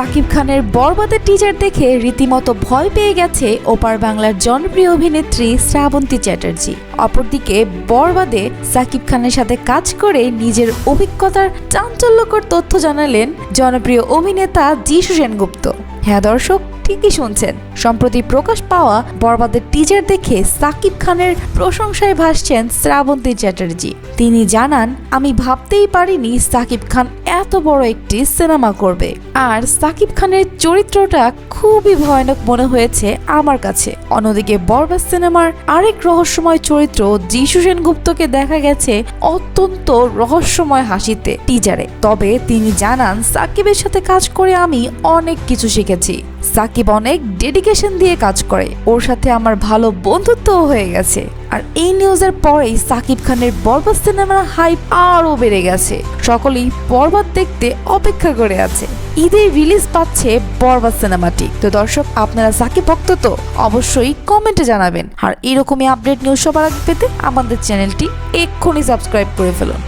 সাকিব খানের বরবাদের টিজার দেখে রীতিমতো ভয় পেয়ে গেছে ওপার বাংলার জনপ্রিয় অভিনেত্রী শ্রাবন্তী চ্যাটার্জি। অপরদিকে বরবাদে সাকিব খানের সাথে কাজ করে নিজের অভিজ্ঞতার চাঞ্চল্যকর তথ্য জানালেন জনপ্রিয় অভিনেতা যিশু সেনগুপ্ত হ্যাঁ দর্শক, ঠিকই শুনছেন। সম্প্রতি প্রকাশ পাওয়া বরবাদের টিজার দেখে সাকিব খানের প্রশংসায় ভাসছেন শ্রাবন্তী চ্যাটার্জি। তিনি জানান, আমি ভাবতেই পারিনি সাকিব খান এত বড় একটি সিনেমা করবে। আর সাকিব খানের চরিত্রটা খুবই ভয়ানক মনে হয়েছে আমার কাছে। অন্যদিকে বরবাদ সিনেমার আরেক রহস্যময় চরিত্র যিশু সেনগুপ্তকে দেখা গেছে অত্যন্ত রহস্যময় হাসিতে টিজারে তবে তিনি জানান, সাকিবের সাথে কাজ করে আমি অনেক কিছু শিখেছি। সাকিব অনেক ডেডিকেশন দিয়ে কাজ করে। ওর সাথে আমার ভালো বন্ধুত্বও হয়ে গেছে। আর এই নিউজের পরেই সাকিব খানের বরবাদ সিনেমার হাইপ আরও বেড়ে গেছে। সকলেই বরবাদ দেখতে অপেক্ষা করে আছে। ঈদে রিলিজ পাচ্ছে বরবাদ সিনেমাটি তো দর্শক, আপনারা সাকিব ভক্ত তো অবশ্যই কমেন্টে জানাবেন। আর এরকমই আপডেট নিউজ সবার আগে পেতে আমাদের চ্যানেলটি এক্ষুনি সাবস্ক্রাইব করে ফেলুন।